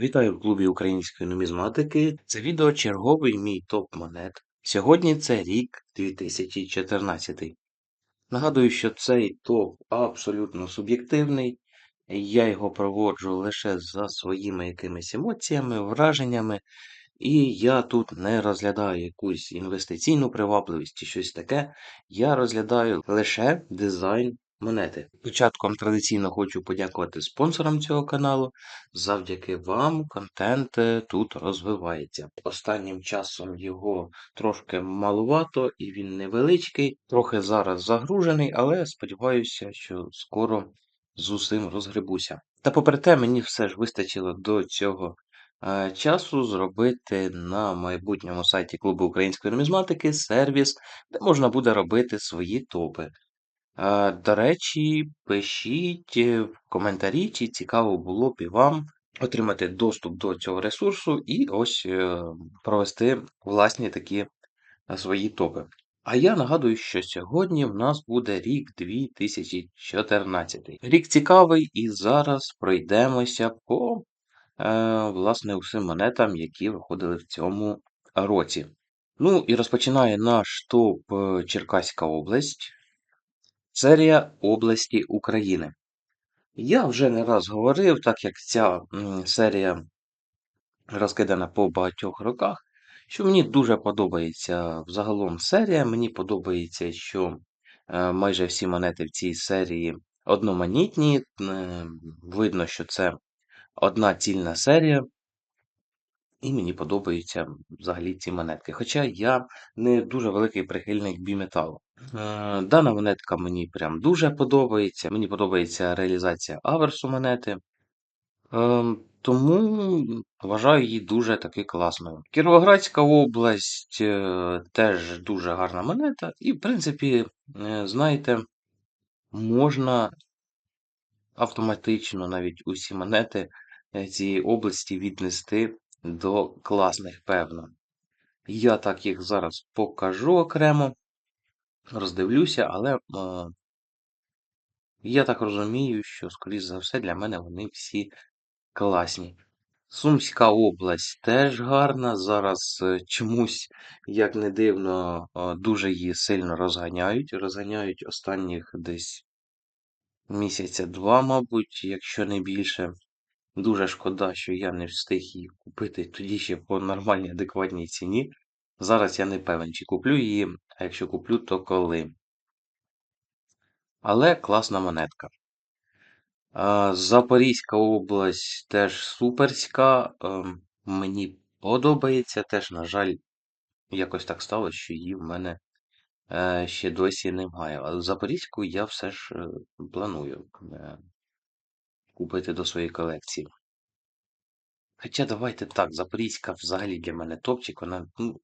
Вітаю в клубі української нумізматики. Це відео черговий мій топ монет. Сьогодні це рік 2014. Нагадую, що цей топ абсолютно суб'єктивний. Я його проводжу лише за своїми якимись емоціями, враженнями, і я тут не розглядаю якусь інвестиційну привабливість чи щось таке. Я розглядаю лише дизайн монети. Початком традиційно хочу подякувати спонсорам цього каналу. Завдяки вам контент е, тут розвивається. Останнім часом його трошки малувато і він невеличкий, трохи зараз загружений, але сподіваюся, що скоро з усім розгребуся. Та попри те, мені все ж вистачило до цього е, часу зробити на майбутньому сайті клубу української нумізматики сервіс, де можна буде робити свої топи. До речі, пишіть е, в коментарі, чи цікаво було б і вам отримати доступ до цього ресурсу і ось е, провести власні такі е, свої топи. А я нагадую, що сьогодні в нас буде рік 2014. Рік цікавий, і зараз пройдемося по е, власне усім монетам, які виходили в цьому році. Ну і розпочинає наш топ Черкаська область. Серія області України. Я вже не раз говорив, так як ця серія розкидана по багатьох роках, що мені дуже подобається взагалом серія. Мені подобається, що е, майже всі монети в цій серії одноманітні. Е, видно, що це одна цільна серія. І мені подобаються взагалі ці монетки. Хоча я не дуже великий прихильник біметалу. Е, Дана монетка мені прям дуже подобається. Мені подобається реалізація аверсу монети. Е, Тому вважаю її дуже таки класною. Кіровоградська область е, теж дуже гарна монета. І, в принципі, е, знаєте, можна автоматично навіть усі монети цієї області віднести до класних, певно. Я так їх зараз покажу окремо, роздивлюся, але е, я так розумію, що, скоріш за все, для мене вони всі класні. Сумська область теж гарна. Зараз е, чомусь, як не дивно, е, дуже її сильно розганяють. Розганяють останніх десь місяця два, мабуть, якщо не більше. Дуже шкода, що я не встиг її купити тоді ще по нормальній адекватній ціні. Зараз я не певен, чи куплю її, а якщо куплю, то коли. Але класна монетка. Запорізька область теж суперська. ем, Мені подобається. Теж, на жаль, якось так сталося, що її в мене е, ще досі немає. Але Запорізьку я все ж е, планую е, купити до своєї колекції. Хоча давайте так, Запорізька взагалі для мене топчик, вона, ну,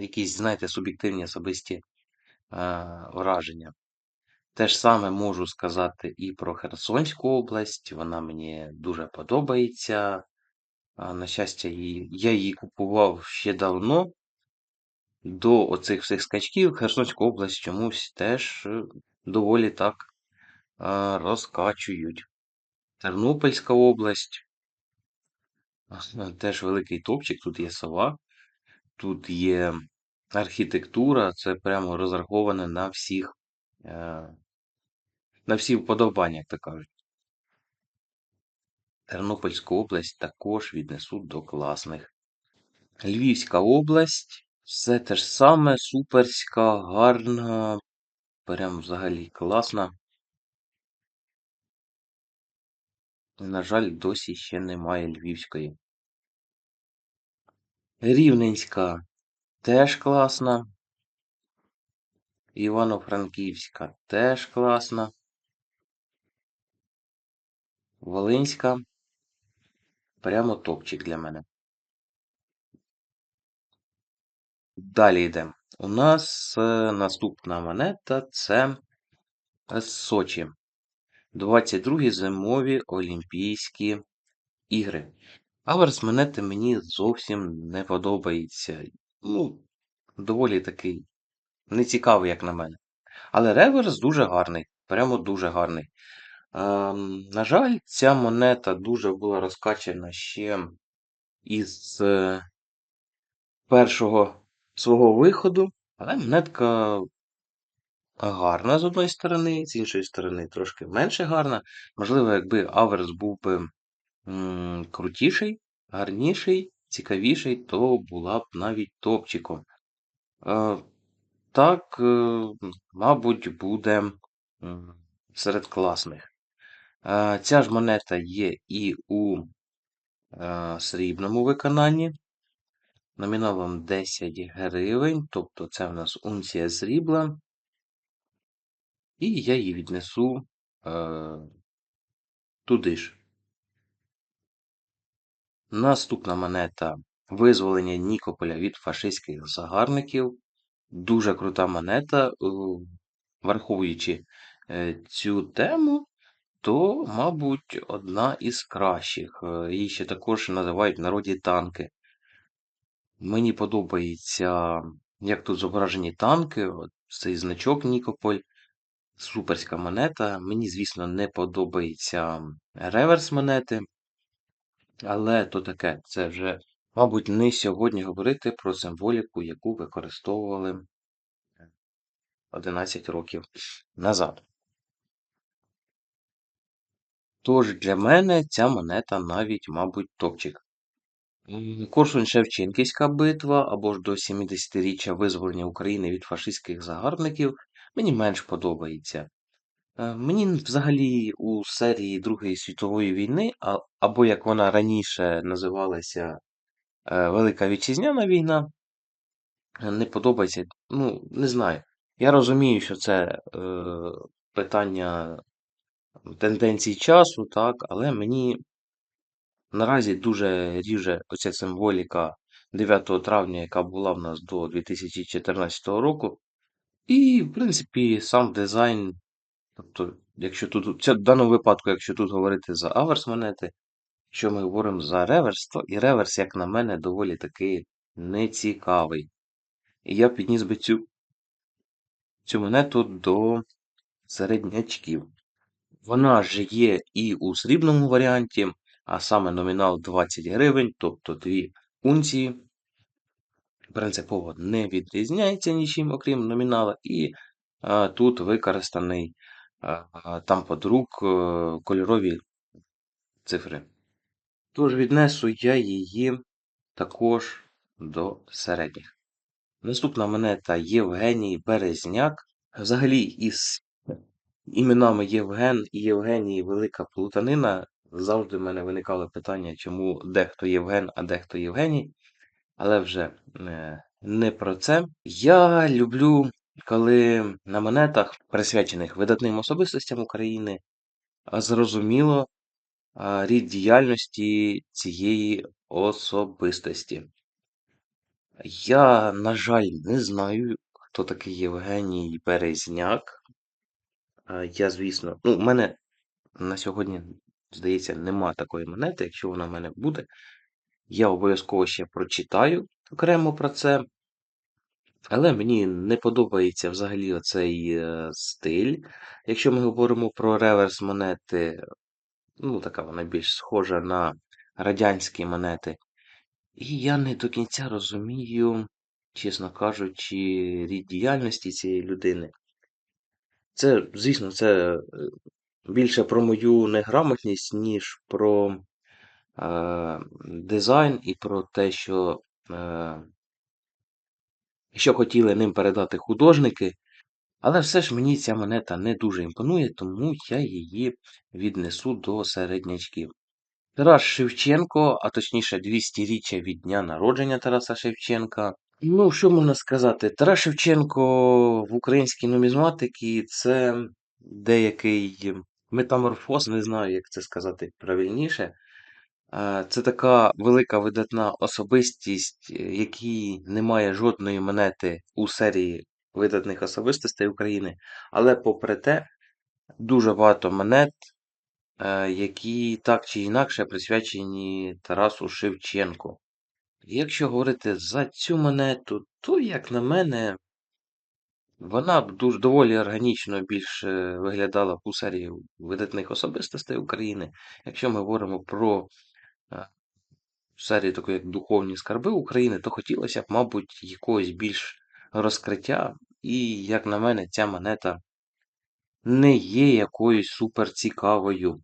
якісь, знаєте, суб'єктивні особисті е, враження. Те ж саме можу сказати і про Херсонську область. Вона мені дуже подобається. На щастя, я її купував ще давно. До оцих всіх скачків Херсонську область чомусь теж е, доволі так е, розкачують. Тернопільська область. Теж великий топчик, тут є сова, тут є архітектура, це прямо розраховане на всіх, е, на всі вподобання, як то кажуть. Тернопільську область також віднесуть до класних. Львівська область, все те ж саме, суперська, гарна, прям взагалі класна. На жаль, досі ще немає Львівської. Рівненська теж класна. Івано-Франківська теж класна. Волинська. Прямо топчик для мене. Далі йдемо. У нас е, наступна монета це Сочі. 22 зимові Олімпійські ігри. Аверс монети мені зовсім не подобається. Ну, доволі такий нецікавий, як на мене. Але реверс дуже гарний. Прямо дуже гарний. Ем, на жаль, ця монета дуже була розкачана ще із е, першого свого виходу, але монетка гарна з одної сторони, з іншої сторони трошки менше гарна. Можливо, якби аверс був би м, крутіший, гарніший, цікавіший, то була б навіть топчиком. Е, так, е, мабуть, буде серед класних. Е, Ця ж монета є і у е, срібному виконанні. Номіналом 10 гривень, тобто це в нас унція срібла. І я її віднесу е, туди ж. Наступна монета визволення Нікополя від фашистських загарбників. Дуже крута монета. е, Враховуючи е, цю тему, то, мабуть, одна із кращих. Е, Її ще також називають в народі танки. Мені подобається, як тут зображені танки, цей значок Нікополь. Суперська монета. Мені, звісно, не подобається реверс монети. Але то таке, це вже, мабуть, не сьогодні говорити про символіку, яку використовували 11 років назад. Тож для мене ця монета навіть, мабуть, топчик. Корсунь Шевченківська битва або ж до 70-річчя визволення України від фашистських загарбників мені менш подобається. Е, Мені взагалі у серії Другої світової війни, або як вона раніше називалася е, Велика Вітчизняна війна, е, не подобається. Ну, не знаю. Я розумію, що це е, питання тенденцій часу, так, але мені наразі дуже ріже оця символіка 9 травня, яка була в нас до 2014 року. І, в принципі, сам дизайн. Тобто, якщо тут, в даному випадку, якщо тут говорити за аверс монети, якщо ми говоримо за реверс, то і реверс, як на мене, доволі таки нецікавий. І я підніс би цю, цю монету до середнячків. Вона ж є і у срібному варіанті, а саме номінал 20 гривень, тобто 2 унції. Принципово не відрізняється нічим, окрім номінала, і а, тут використаний а, там подрук е, кольорові цифри. Тож віднесу я її також до середніх. Наступна монета Євгеній Березняк. Взагалі, із іменами Євген і Євгеній велика плутанина. Завжди в мене виникало питання, чому дехто Євген, а дехто Євгеній. Але вже е, не про це. Я люблю, коли на монетах, присвячених видатним особистостям України, зрозуміло рід діяльності цієї особистості. Я, на жаль, не знаю, хто такий Євгеній Березняк. Я, звісно, ну, в мене на сьогодні, здається, нема такої монети. Якщо вона в мене буде, я обов'язково ще прочитаю окремо про це. Але мені не подобається взагалі оцей е, стиль. Якщо ми говоримо про реверс монети, ну, така вона більш схожа на радянські монети. І я не до кінця розумію, чесно кажучи, рід діяльності цієї людини. Це, звісно, це е, більше про мою неграмотність, ніж про дизайн і про те, що, е, що хотіли ним передати художники. Але все ж мені ця монета не дуже імпонує, тому я її віднесу до середнячків. Тарас Шевченко, а точніше 200-річчя від дня народження Тараса Шевченка. Ну, що можна сказати? Тарас Шевченко в українській нумізматиці це деякий метаморфоз, не знаю, як це сказати правильніше. Е, Це така велика видатна особистість, е, якій немає жодної монети у серії видатних особистостей України. Але попри те, дуже багато монет, е, які так чи інакше присвячені Тарасу Шевченку. Якщо говорити за цю монету, то, як на мене, вона б дуже доволі органічно більше виглядала б у серії видатних особистостей України. Якщо ми говоримо про серії такої, як Духовні скарби України, то хотілося б, мабуть, якогось більш розкриття. І, як на мене, ця монета не є якоюсь суперцікавою.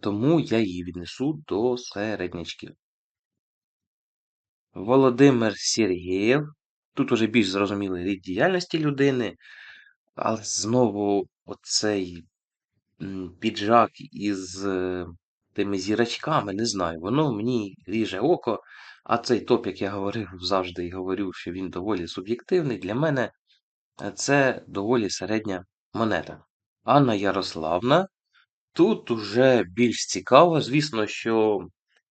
Тому я її віднесу до середнячків. Володимир Сергєєв. Тут уже більш зрозумілий рід діяльності людини, але знову оцей піджак із е, тими зірочками, не знаю, воно мені ріже око. А цей топ, як я говорив завжди і говорю, що він доволі суб'єктивний, для мене е, це доволі середня монета. Анна Ярославна. Тут уже більш цікаво, звісно, що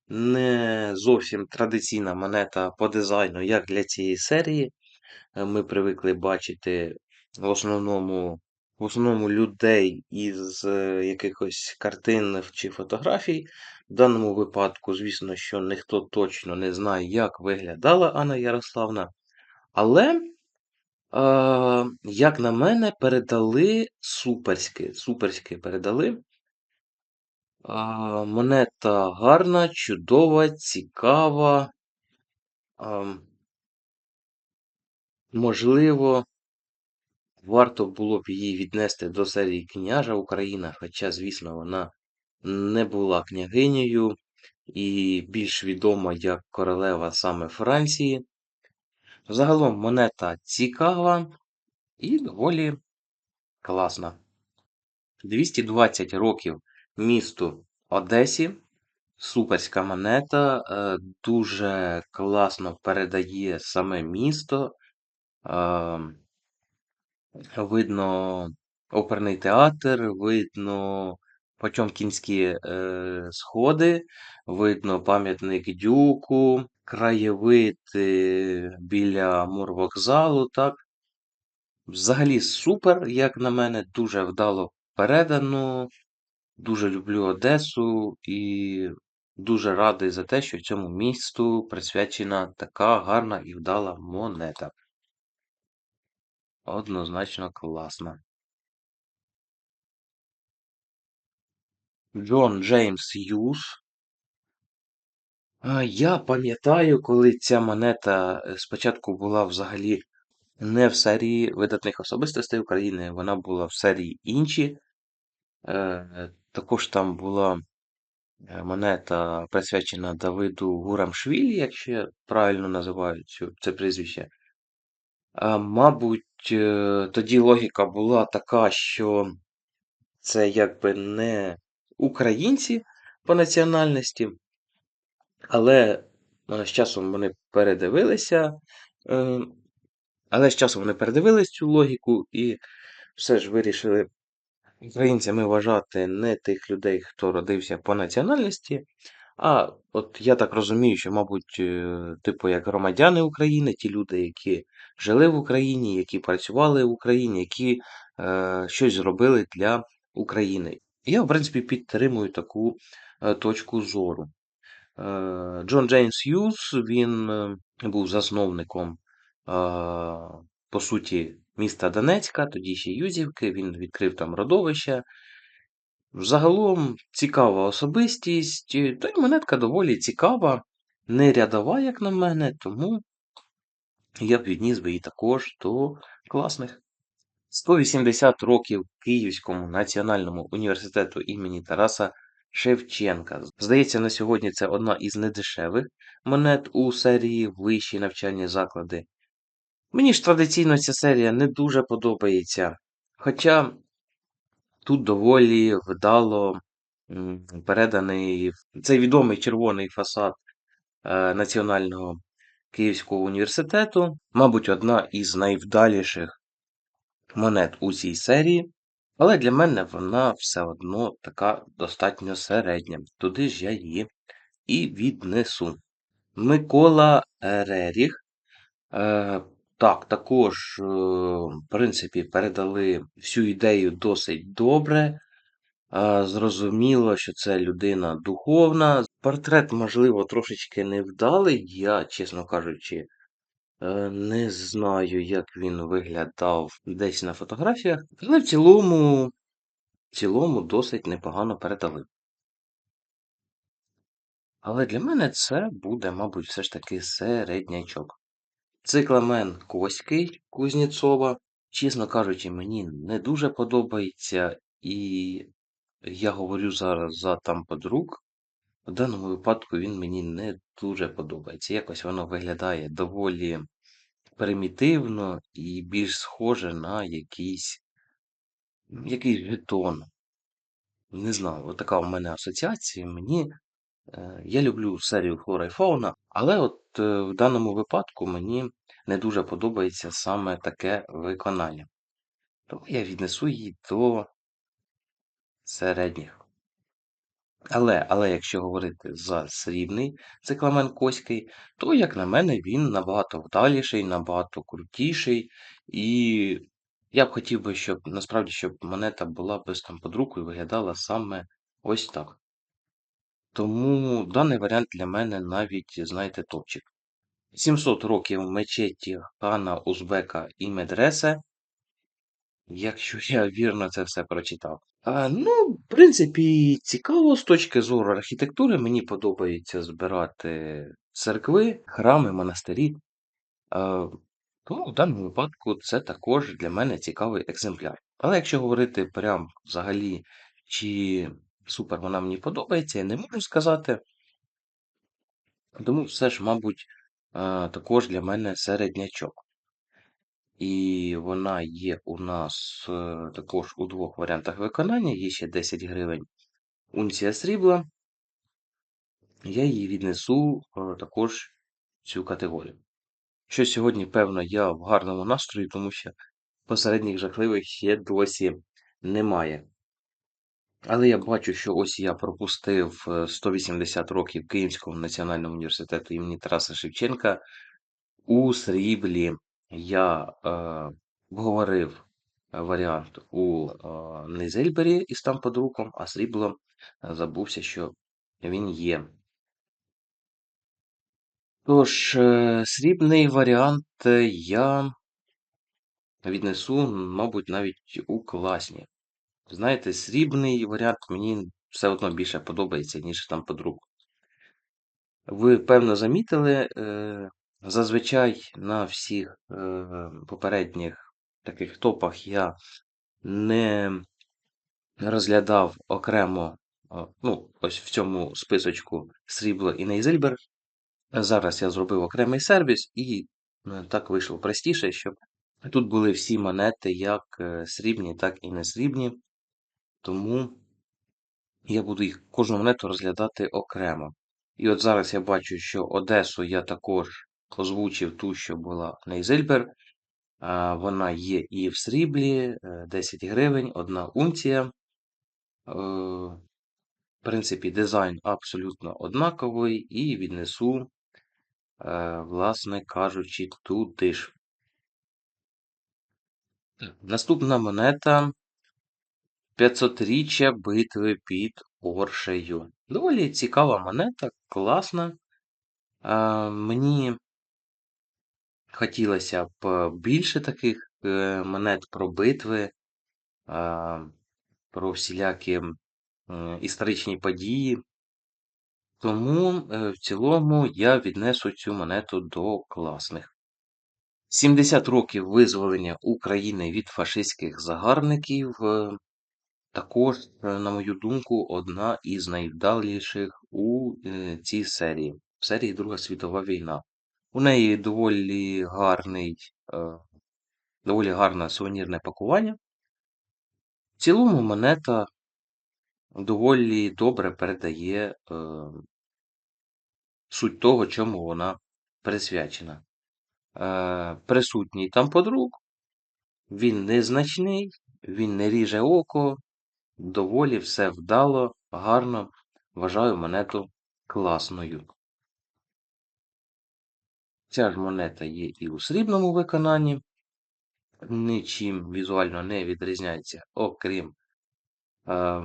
не зовсім традиційна монета по дизайну, як для цієї серії. Е, Ми привикли бачити в основному в основному людей із е, якихось картин чи фотографій. В даному випадку, звісно, що ніхто точно не знає, як виглядала Анна Ярославна. Але, е, як на мене, передали суперськи. Суперськи передали. Монета гарна, чудова, цікава. Можливо, варто було б її віднести до серії княжа Україна, хоча, звісно, вона не була княгинею і більш відома як королева саме Франції. Загалом монета цікава і доволі класна. 220 років місту Одесі. Суперська монета, е, дуже класно передає саме місто. Видно оперний театр, видно Потьомкінські е, сходи, видно пам'ятник Дюку, краєвид е, біля морвокзалу. так. Взагалі супер, як на мене, дуже вдало передано. Дуже люблю Одесу і дуже радий за те, що цьому місту присвячена така гарна і вдала монета. Однозначно класна. Джон Джеймс Юз. Я пам'ятаю, коли ця монета е, спочатку була взагалі не в серії видатних особистостей України, вона була в серії інші. Е, Також там була е, монета присвячена Давиду Гурамшвілі, якщо правильно називаю цю, це прізвище. А, Мабуть, е, тоді логіка була така, що це якби не українці по національності, але е, з часом вони передивилися. е, Але з часом вони передивились цю логіку і все ж вирішили українцями вважати не тих людей, хто родився по національності. А от я так розумію, що, мабуть, е, типу, як громадяни України, ті люди, які жили в Україні, які працювали в Україні, які е, щось зробили для України. Я, в принципі, підтримую таку е, точку зору. Е, Джон Джеймс Юз, він е, був засновником, е, по суті, міста Донецька, тоді ще Юзівки, він відкрив там родовище. Загалом цікава особистість, та й монетка доволі цікава, не рядова, як на мене, тому я б відніс би її також до класних. 180 років Київському національному університету імені Тараса Шевченка. Здається, на сьогодні це одна із недешевих монет у серії вищі навчальні заклади. Мені ж традиційно ця серія не дуже подобається. Хоча тут доволі вдало переданий цей відомий червоний фасад е, Національного Київського університету, мабуть, одна із найвдаліших монет у цій серії, але для мене вона все одно така достатньо середня. Туди ж я її і віднесу. Микола Реріх. Е, так, також, е, в принципі, передали всю ідею досить добре. Зрозуміло, що це людина духовна. Портрет, можливо, трошечки невдалий, я, чесно кажучи, Е, Не знаю, як він виглядав десь на фотографіях, але в цілому, в цілому досить непогано передали. Але для мене це буде, мабуть, все ж таки середнячок. Цикламен Коський Кузнєцова, чесно кажучи, мені не дуже подобається, і я говорю зараз за там подруг. В даному випадку він мені не дуже подобається. Якось воно виглядає доволі примітивно і більш схоже на якийсь, якийсь жетон. Не знаю, отака у мене асоціація. Мені Е, Я люблю серію Флора і Фауна, але от е, в даному випадку мені не дуже подобається саме таке виконання. Тому я віднесу її до середніх. Але, але якщо говорити за срібний цикламен Коський, то, як на мене, він набагато вдаліший, набагато крутіший. І я б хотів би, щоб насправді щоб монета була без там под руку і виглядала саме ось так. Тому даний варіант для мене навіть, знаєте, топчик. 700 років мечеті хана Узбека і Медресе, якщо я вірно це все прочитав. А, ну, в принципі, цікаво з точки зору архітектури. Мені подобається збирати церкви, храми, монастирі. А, тому в даному випадку це також для мене цікавий екземпляр. Але якщо говорити прям взагалі, чи супер вона мені подобається, я не можу сказати. Тому все ж, мабуть, також для мене середнячок. І вона є у нас е, також у двох варіантах виконання. Є ще 10 гривень унція срібла. Я її віднесу е, також в цю категорію. Що сьогодні, певно, я в гарному настрої, тому що посередніх жахливих ще досі немає. Але я бачу, що ось я пропустив 180 років Київського національного університету імені Тараса Шевченка. У сріблі я е, обговорив варіант у е, Нейзельбері із там под руком, а срібло е, забувся, що він є. Тож, е, срібний варіант е, я віднесу, мабуть, навіть у класні. Знаєте, срібний варіант мені все одно більше подобається, ніж там под руку. Ви, певно, замітили, е, зазвичай на всіх е, попередніх таких топах я не розглядав окремо, ну, ось в цьому списочку срібло і Нейзельбер. Зараз я зробив окремий сервіс, і е, так вийшло простіше, щоб тут були всі монети, як е, срібні, так і не срібні. Тому я буду їх кожну монету розглядати окремо. І от зараз я бачу, що Одесу я також озвучив ту, що була Нейзельбер. Вона є і в сріблі 10 е, гривень, одна унція. Е, в принципі, дизайн абсолютно однаковий, і віднесу, е, власне кажучи, туди ж. Наступна монета 500-річчя битви під Оршею. Доволі цікава монета, класна. Мені хотілося б більше таких е, монет про битви, про всілякі історичні події. Тому е, в цілому я віднесу цю монету до класних. 70 років визволення України від фашистських загарбників е, також, е, на мою думку, одна із найвдаліших у е, цій серії, в серії Друга світова війна. У неї доволі гарний, е, доволі гарне сувенірне пакування. В цілому монета доволі добре передає суть того, чому вона присвячена. Присутній там подруг, він незначний, він не ріже око, Доволі все вдало, гарно. Вважаю монету класною. Ця ж монета є і у срібному виконанні. Нічим візуально не відрізняється, окрім е,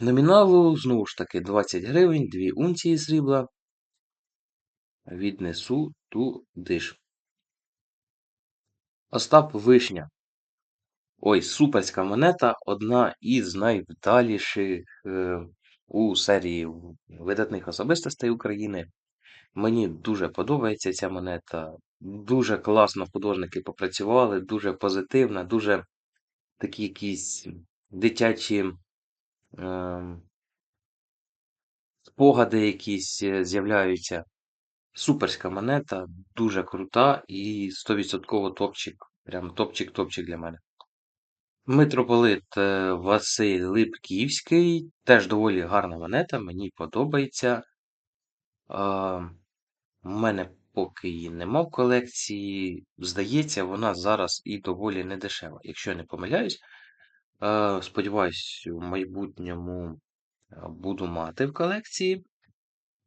номіналу, знову ж таки, 20 гривень, 2 унції срібла. Віднесу туди ж. Остап Вишня. Ой, суперська монета одна із найвдаліших е, у серії видатних особистостей України. Мені дуже подобається ця монета. Дуже класно художники попрацювали, дуже позитивна, дуже такі якісь дитячі е, спогади якісь е, з'являються. Суперська монета, дуже крута і 100% топчик. Прям топчик-топчик для мене. Митрополит е, Василь Липківський. Теж доволі гарна монета, мені подобається. У мене поки її нема в колекції. Здається, вона зараз і доволі недешева. Якщо я не помиляюсь, е, сподіваюсь, у майбутньому е, буду мати в колекції.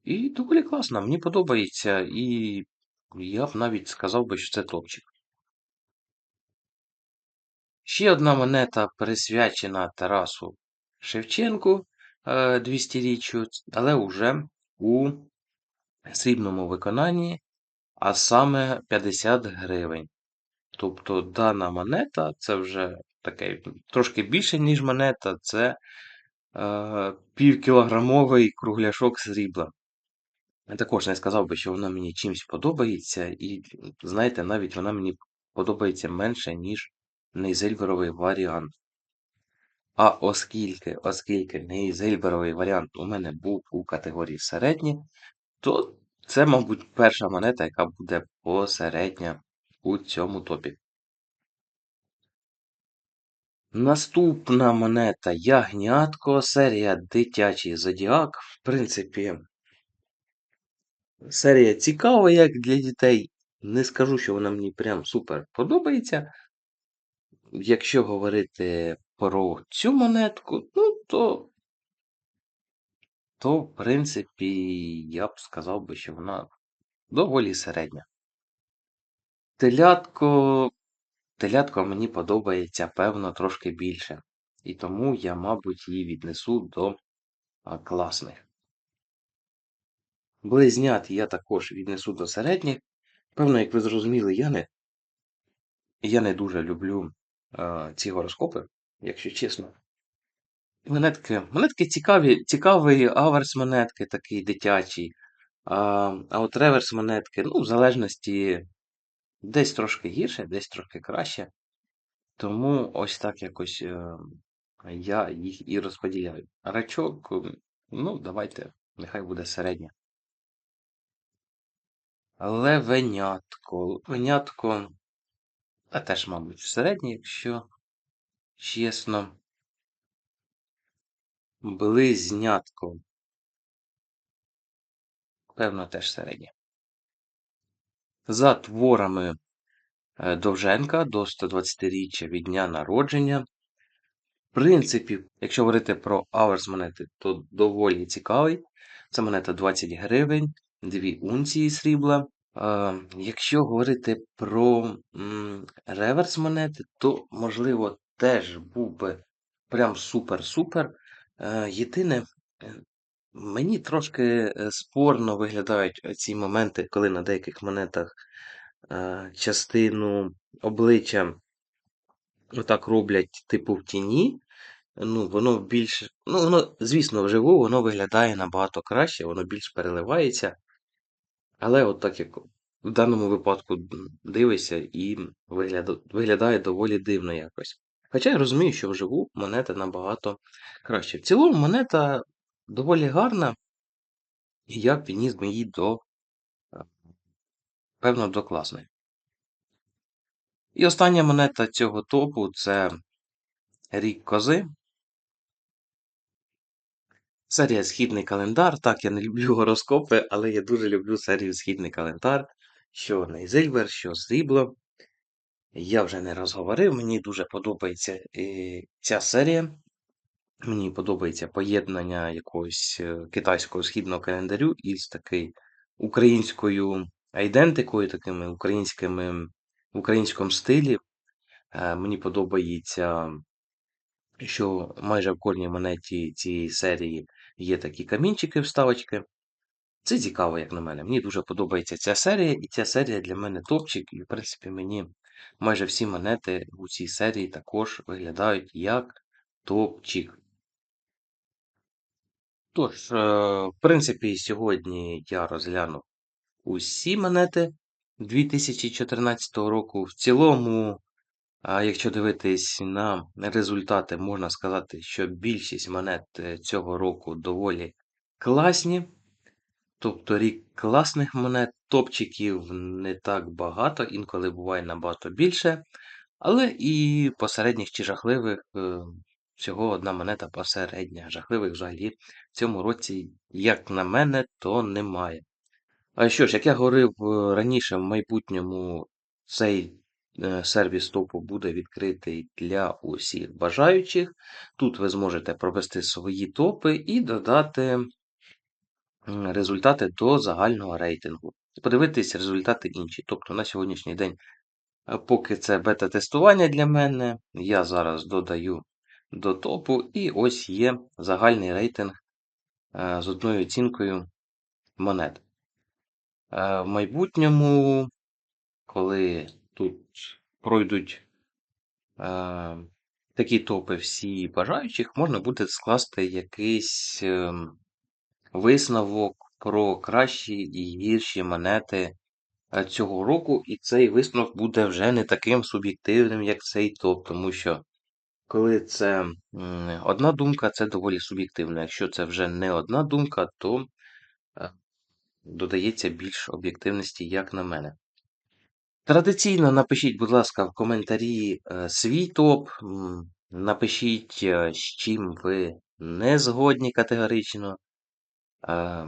І доволі класно, мені подобається, і я б навіть сказав би, що це топчик. Ще одна монета присвячена Тарасу Шевченку 200-річчю, але вже у срібному виконанні, а саме 50 гривень. Тобто дана монета це вже таке трошки більше, ніж монета, це е, півкілограмовий кругляшок срібла. Я також не сказав би, що вона мені чимось подобається, і, знаєте, навіть вона мені подобається менше, ніж нейзельверовий варіант. А оскільки, оскільки нейзельберовий варіант у мене був у категорії середні, то це, мабуть, перша монета, яка буде посередня у цьому топі. Наступна монета Ягнятко, серія Дитячий Зодіак. В принципі, серія цікава, як для дітей. Не скажу, що вона мені прям супер подобається. Якщо говорити про цю монетку, ну, то, то, в принципі, я б сказав би, що вона доволі середня. Телятко, телятко мені подобається, певно, трошки більше. І тому я, мабуть, її віднесу до класних. Близнят я також віднесу до середніх. Певно, як ви зрозуміли, я не я не дуже люблю а, ці гороскопи, якщо чесно. Монетки монетки цікаві, цікавий аверс монетки такий дитячий. А а от реверс монетки, ну, в залежності десь трошки гірше, десь трошки краще. Тому ось так якось е, я їх і розподіляю. Рачок, ну, давайте, нехай буде середня. Левенятко. Левенятко. А теж, мабуть, середнє, якщо чесно. Близнятко. Певно, теж середнє. За творами е, Довженка до 120-річчя від дня народження. В принципі, якщо говорити про аверс монети, то доволі цікавий. Це монета 20 гривень, 2 унції срібла. Е, якщо говорити про реверс монети, то, можливо, теж був би прям супер-супер. Е, єдине, е, мені трошки е, спорно виглядають ці моменти, коли на деяких монетах частину обличчя отак роблять, типу в тіні. Ну, воно більш. Ну, воно, звісно, вживу воно виглядає набагато краще, воно більш переливається. Але от так як в даному випадку дивишся і виглядає, виглядає доволі дивно якось. Хоча я розумію, що вживу монета набагато краще. В цілому монета доволі гарна, і я б відніс би її до, е, певно, до класної. І остання монета цього топу це рік кози. Серія Східний календар. Так, я не люблю гороскопи, але я дуже люблю серію Східний календар. Що Нейзильбер, що Срібло. Я вже не розговорив, мені дуже подобається і ця серія. Мені подобається поєднання якогось е, китайського східного календарю із такою українською айдентикою, такими українськими в українському стилі. Е, Мені подобається, що майже в кожній монеті цієї серії є такі камінчики, вставочки. Це цікаво, як на мене. Мені дуже подобається ця серія, і ця серія для мене топчик. І, в принципі, мені майже всі монети у цій серії також виглядають як топчик. Тож, е, в принципі, сьогодні я розглянув усі монети 2014 року. В цілому, якщо дивитись на результати, можна сказати, що більшість монет е, цього року доволі класні. Тобто рік класних монет, топчиків не так багато, інколи буває набагато більше. Але і посередніх чи жахливих е, всього одна монета посередня. Жахливих взагалі в цьому році, як на мене, то немає. А що ж, як я говорив е, раніше, в майбутньому цей е, сервіс топу буде відкритий для усіх бажаючих. Тут ви зможете провести свої топи і додати результати до загального рейтингу. Подивитись результати інші. Тобто на сьогоднішній день, е, поки це бета-тестування для мене, я зараз додаю до топу, і ось є загальний рейтинг е, з одною оцінкою монет. Е, В майбутньому, коли тут пройдуть такі топи всі бажаючих, можна буде скласти якийсь ем, висновок про кращі і гірші монети е, цього року, і цей висновок буде вже не таким суб'єктивним, як цей топ, тому що коли це одна думка, це доволі суб'єктивно. Якщо це вже не одна думка, то е, додається більш об'єктивності, як на мене. Традиційно напишіть, будь ласка, в коментарі е, свій топ. Напишіть, з чим ви не згодні категорично. Е,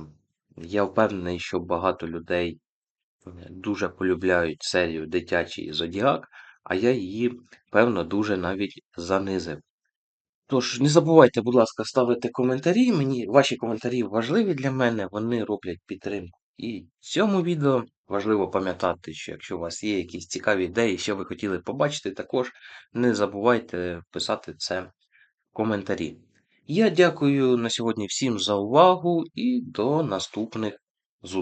Я впевнений, що багато людей е, дуже полюбляють серію Дитячий Зодіак, а я її, певно, дуже навіть занизив. Тож, не забувайте, будь ласка, ставити коментарі. Мені ваші коментарі важливі для мене, вони роблять підтримку. І цьому відео важливо пам'ятати, що якщо у вас є якісь цікаві ідеї, що ви хотіли побачити, також не забувайте писати це в коментарі. Я дякую на сьогодні всім за увагу і до наступних